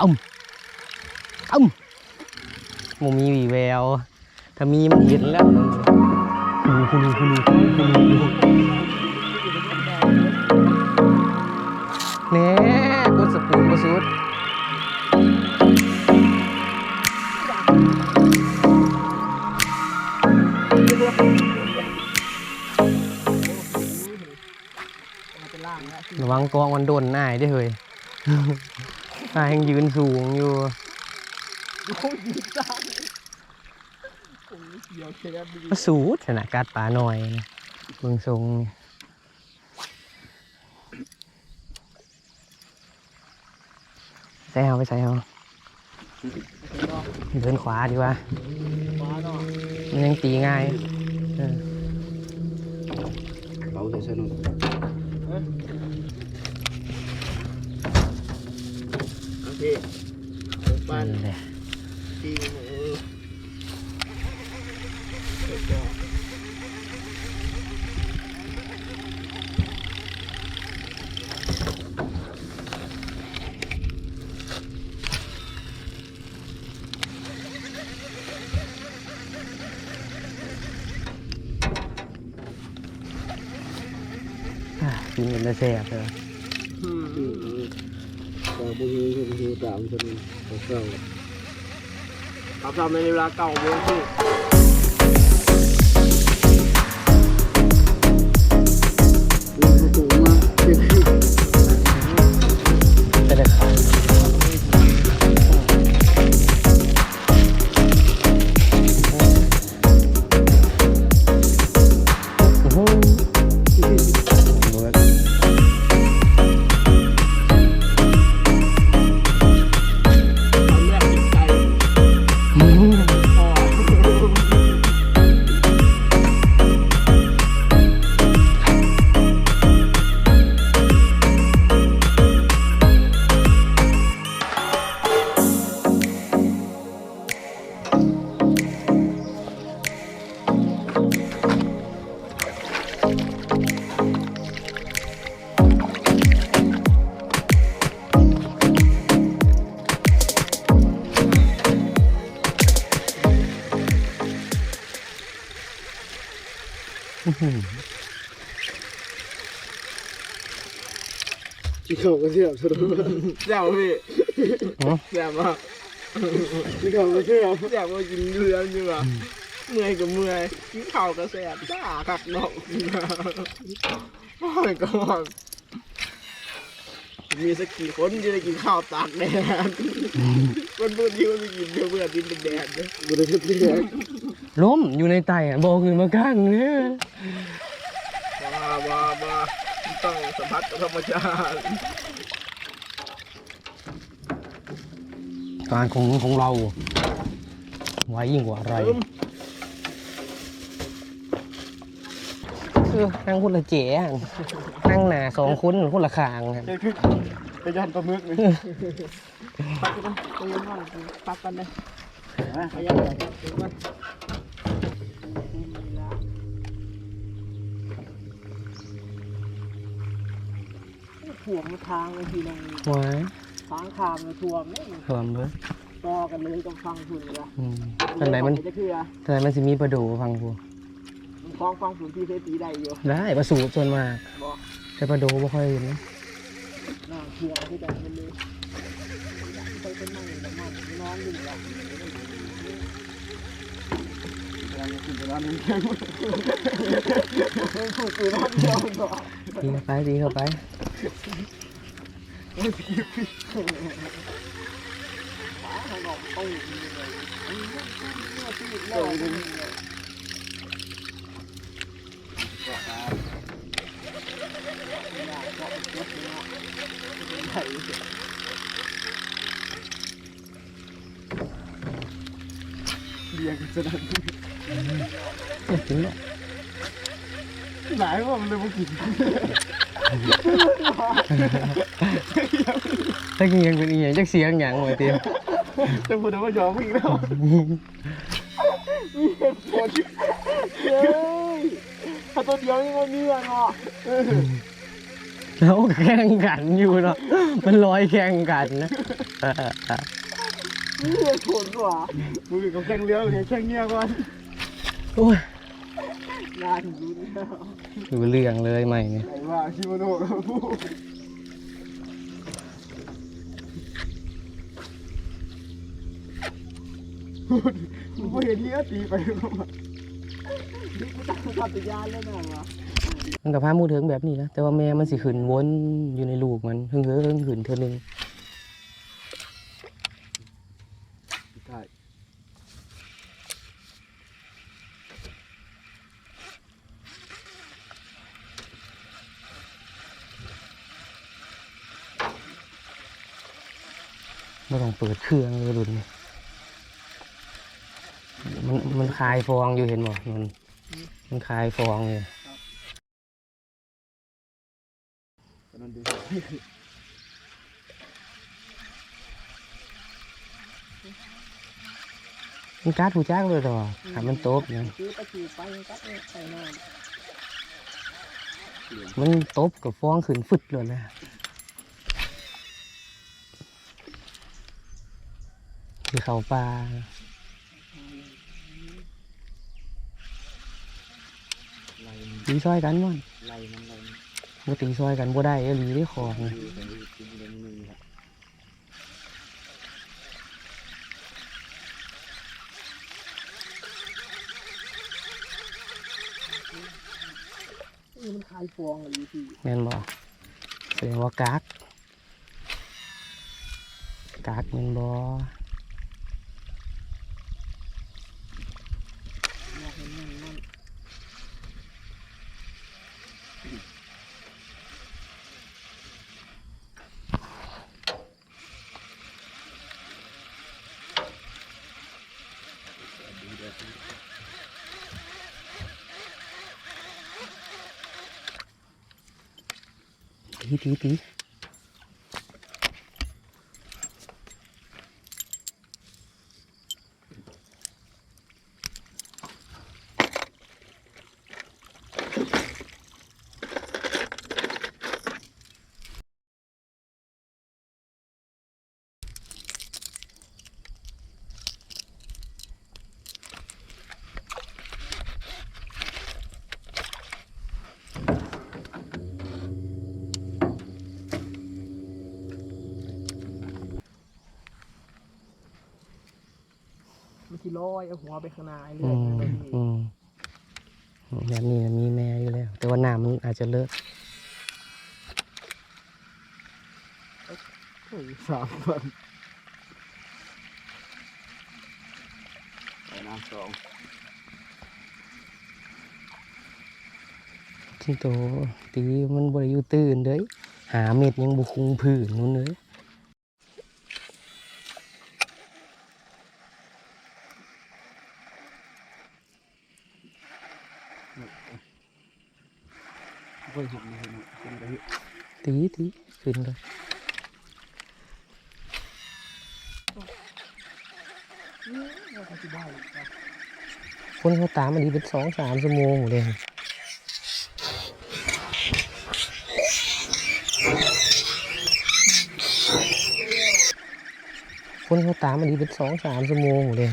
อ้มอ้มมมีวีแวว ถ้ามีมันเห็นแล้วคุณคุณคุณคุณคุณแน่กดสปูนมาสุดเป็นล่างแล้วระวังกองมันโดนหน้ายได้เฮ้ย นายยังยืนสูงอยู่โอ้ยยืดจ้าเดี๋ยวแค่ก็สูดขนาดกัดปลาหน่อยนะเบิ่งทรงใส่เอาไปใส่เอาเดินขวาดีกว่ามันยังตีง่ายเออเบาใส่สนุกโอเคปั้นนั่นแหละจริงเออก็อะกินเป็นแต่แซ่บเลยอืมอืมแต่ บุฮีคือบุฮีตามคนเศร้าครับทำในเวลาเก่าโมงครึ่ง ที่เขาก็เชื่อสนุกแซ่บพี่แซ่บมากที่เขาก็เชื่อแซ่บว่ากินเรืออยู่อะเมื่อยก็เมื่อยกินข้าวก็แซ่บจ้าคักเนาะโอ้ยก็ว่า มีสักกี่คนที่ได้กินข้าวตากแดดคนพูดที่ว่าจะกินเพื่อเพื่อกินเป็นแดดเนี่ยบุรีที่แรกล้มอยู่ในไตอะบอกขึ้นมาข้างเนี่ยมามามาต้องสัมผัสกับธรรมชาติการของของเราไว้ยิ่งกว่าอะไร เอิ่มเออนั่งคนละเจ๋อะนั่งหนาสองคนคนละขางครับไปยันปลาหมึกเลยปักกันไปยังห้องปักกันเลยไปยังไปกันถ่วงทางเลยทีนึงว้ายทางทางเลยถ่วงนี่รวมเลยต่อกันเลยต้องฟังฝุ่นเลยอืมตอนไหนมันจะคือ ตอนไหนมันสิมีประดูฟังกู มันคล้องฟังฝุ่นที่เทตีได้อยู่ได้ประสูส่วนมากบอกแต่ประดูไม่ค่อยเห็นนะหน้าถ่วงที่แต่มันเลยไปเป็นนั่งแล้วมันนอนอยู่แล้วกินไปร้านนึงแข็งมันฝุ่นคือนอนเดียวก่อนตีเข้าไปตีเข้าไปข้างนอกต้องอยู่เลยอันนี้เมื่อที่เล่า เลยเบียร์กันสนั่นไม่กินหรอกหลายว่ามันเลยมากินถ้ากินยังเป็นอีหยังจักเสียงหยังไว้เตี้ยจะพูดว่ายอมอีกแล้วปวดเฮ้ยถ้าตัวเดียวยังไงมีอะเนาะแล้วแข่งกันอยู่เนาะมันลอยแข่งกันนะ เรือชนว่ะมือกับแข่งเรือเนี่ยแข่งเงี้ยก่อนโอ้ยงานอยู่แล้วดูเรื่องเลยใหม่เนี่ยไหนว่าชิโมโนะกับผู้พูดเห็นเนี้ยตีไปก็มานี่กูตั้งขับตัยานแล้วนะวะมันกับพามูเถิงแบบนี้นะแต่ว่าแม่มันสิขึ้นวนอยู่ในลูกมันเฮิงเฮิงขึ้นเท่านึง ไม่ต้องเปิดเครื่องเลยรุ่นนี้มันมันคลายฟองอยู่เห็นบ่มันมันคลายฟองอยู่ตอนนั้นดูมันการ์ดผู้จ้างเลยหรอถ้ามันโตบเนี่ยคือตะกี้ไปก็ใส่น้มันโตบกับฟองขึ้นฟึดเลยนะ คือเขาปลาตีซอยกันมั้งมันไล่บ่ตีซอยกันบ่ได้เอลีได้ของมันครับำนี่มันคายฟองอะไรอยู่ที่แม่นบ่แสดงว่ากากกากแม่นบ่ อยากเห็นมันมัน ตีตีตี ลอยเอาหัวไปข้างหน้าเรื่อือยมๆแบบนี้อืมแบบนี้มีแม่อยู่แล้ว แต่ว่าน้ำมันอาจจะเลอะโอ้ยสามพันไปน้ำสองจิงโตตีมันบริยูตื่นเด้ยหาเม็ดยังบุคุงผืนนู้นเลย เห็นเห็นเลยตีตีขึ้นเลยคนเขาตามอันนี้เป็นสองสามชั่วโมงเลยคนเขาตามอันนี้เป็นสองสามชั่วโมงเลย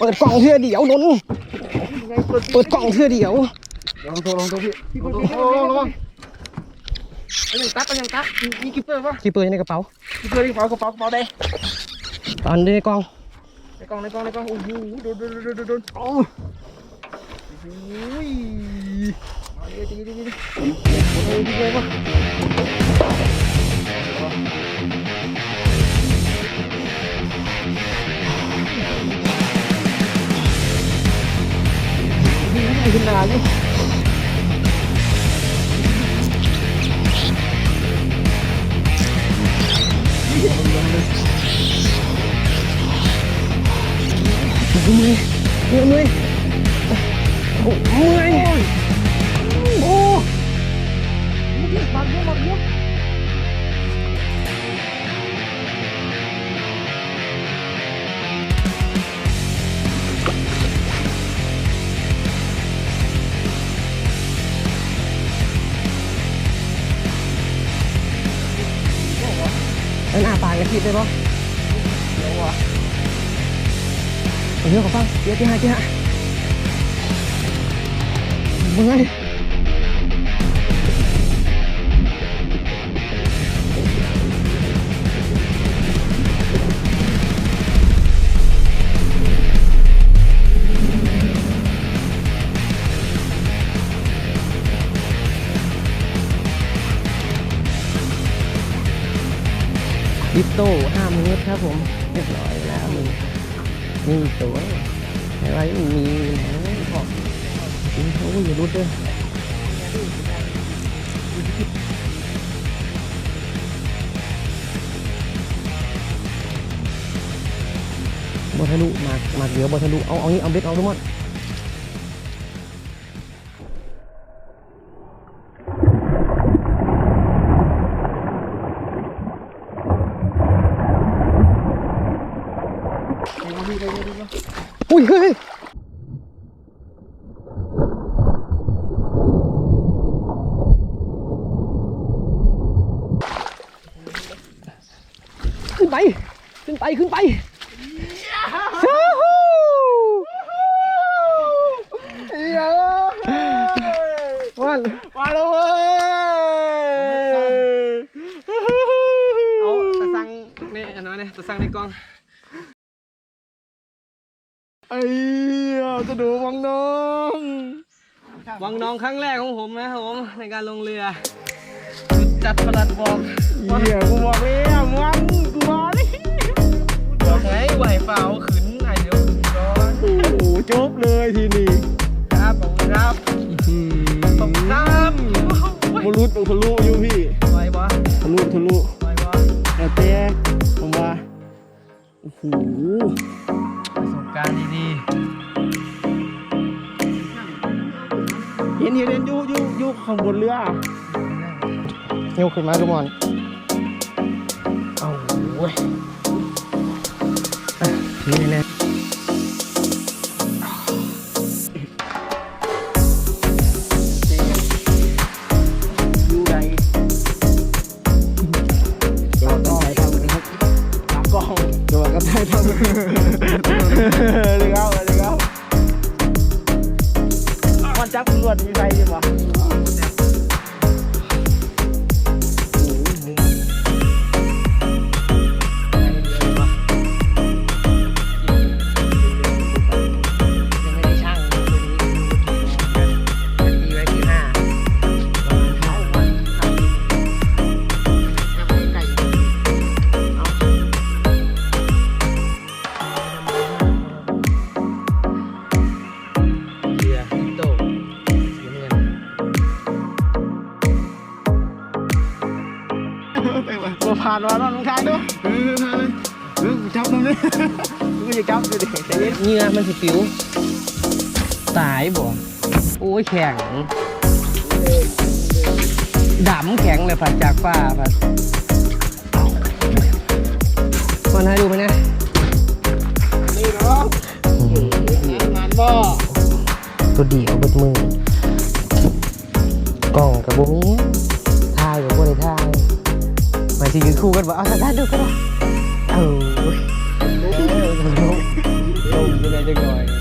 เปิดกล่องเทื่อเดียวนนท์เปิดกล่องเทื่อเดียวลองตัวลองตัวพี่พี่ลคองตัวพี่โอ้ระระวัวังงอันยังตักยังตักมีกิปเปอร์ป่ะที่เปิดในกระเป๋ากิปเปอร์ที่กระเป๋ากระเป๋ากระเป๋าแดงตอนนี้ในกล่องในกล่องในกล่องในกล่องโอ้โหโดนโดนโดนโดนโดนโอ้โหมาดีดีดีดีโอ้โหดี ขึ้นมาอยู่เมื่อยเมื่อยเมื่อย ผิบได้ปะเดี๋ยววะเอาเรื่องขอฟังเดี๋ยวที่ห้าที่ห้ามึงไง ดิปโต้ห้าเมตรครับผมเรียบร้อยแล้วนี่ตัวอะไรมีนะพอจริงเขาอย่ารุดด้วยบอทะลุมามาเดี๋ยวบอทะลุเอาเอางี้เอาเบ็ดเอาทุกมด ไปมาพี่ไปมาพี่มา อุ้ยเฮ้ยขึ้นไป ขึ้นไป ขึ้นไปซูฮู เฮ้ย วัน มาแล้วเว้ย เอาตะสั่งนี่อันนั้นเนี่ยตะสั่งในกล้อง ไอ้เหี้ยจะดูวังน้อง วังน้ องครั้งแรกของผมนะครับผมในการลงเรือจุดจัดประหลัดบอกเหี้ยกูบอกแล้วมัน ๆยกขึ้นมาทุกคนเอาโว้ยอะนี่แน่อยู่ไหนเดี๋ยวก็ถ่ายทำนะครับตากล้องเดี๋ยวก็ถ่ายทำเลยครับเลยครับมันจับตำรวจมีไฟใช่ปะ ผ่านมาแล้วน้องชายดูเออผ่านเลยเออจับตรงนี้กูจะจับดูดิเงื่อมันสิปิวตายบ่โอ้ยแข็งดำแข็งเลยผัดจากฟ้าผัดมันให้ดูไหมเนี่ยนี่เนาะงานบ่ตัวดียวเบิดมือกล่องกับบุมี หมายถึงยืนคู่กันว่าเอาสักด้านดูก็ได้เอาเว้ยลงลงยังไงจะก่อย